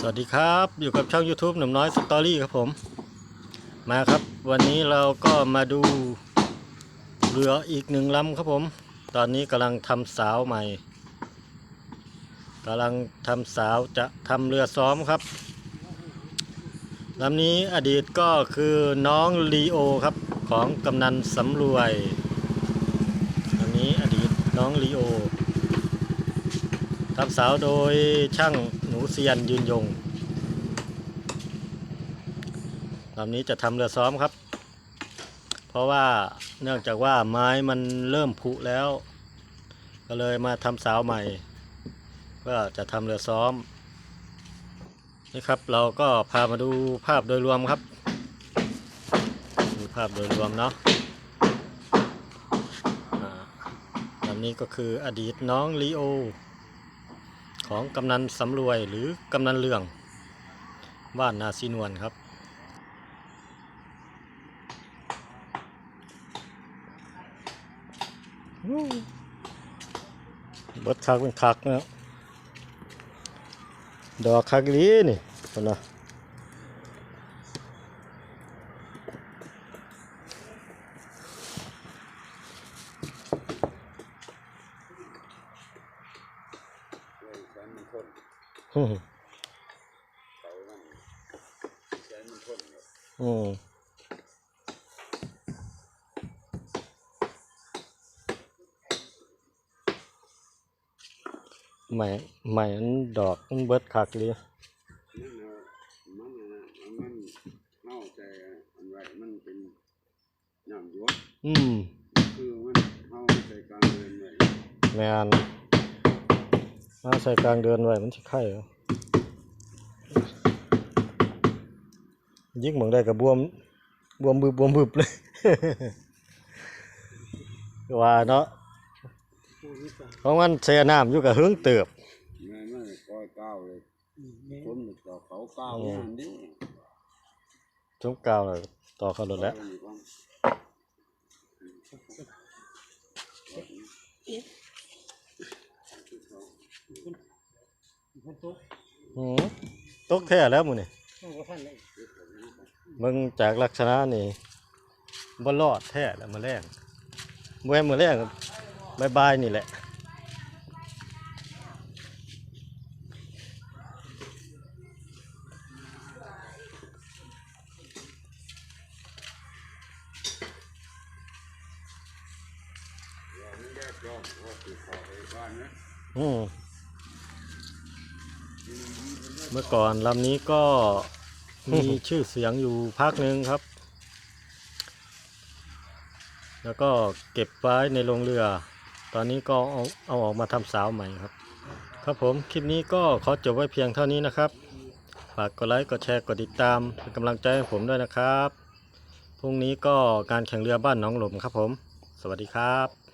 สวัสดีครับอยู่กับช่อง YouTube หนุ่มน้อยสตอรี่ครับผม มาครับ วันนี้เราก็มาดูเรืออีกหนึ่งลำครับผม ตอนนี้กำลังทำสาวใหม่กำลังทำสาวจะทำเรือซ้อมครับลำนี้อดีตก็คือน้องลีโอครับของกำนันสำรวยลำนี้อดีตน้องลีโอ ทำเสาโดยช่างหนูเซียนยืนยงลำนี้จะทำเรือซ้อมครับ เพราะว่าเนื่องจากว่าไม้มันเริ่มผุแล้ว ก็เลยมาทำเสาใหม่ เพื่อจะทำเรือซ้อมนี่ครับเราก็พามาดูภาพโดยรวมครับดูภาพโดยรวมเนาะลำนี้ก็คืออดีตน้องลีโอ ของกำนันสำรวยหรือกำนันเรือง บ้านนาซีนวลครับ เบิดคักเป็นคักนะดอกคักอีหลีนี่คนละ อืมอืมใหม่ใหม่มันดอกมันเบิดคักอีหลีนั่นน่ะมันนะมันเน่าใจอันไรมันเป็นน้ำยวดอืมคือมันเน่าใจกางเดือนไว้แมน มาใส่กลางเดือนไว้มันสิไข่เหรอยิ่งเมืองได้กับบวมบวมบึบบวมบึบเลย ว่าเนาะเพราะมันเสียน้ำอยู่กับเฮืองเติบแม่ไม่คอยก้าวเลยคนมันต่อเขาก้าวงานนี้จุกกาวเลยต่อเขาหลดแล้ว อืมตกแท้แล้วมึงนี่มึงจากลักษณะนี่บ่รอดแท้แล้วมาแรงบ่ให้มาแรงบายบายนี่แหละ อืม เมื่อก่อนลำนี้ก็มีชื่อเสียงอยู่พักหนึ่งครับ แล้วก็เก็บไว้ในโรงเรือ ตอนนี้ก็เอาเอาออกมาทำสาวใหม่ครับ ครับผมคลิปนี้ก็ขอจบไว้เพียงเท่านี้นะครับ ฝากกดไลค์กดแชร์กดติดตามเป็นกำลังใจให้ผมด้วยนะครับ พรุ่งนี้ก็การแข่งเรือบ้านหนองหลมครับผม สวัสดีครับ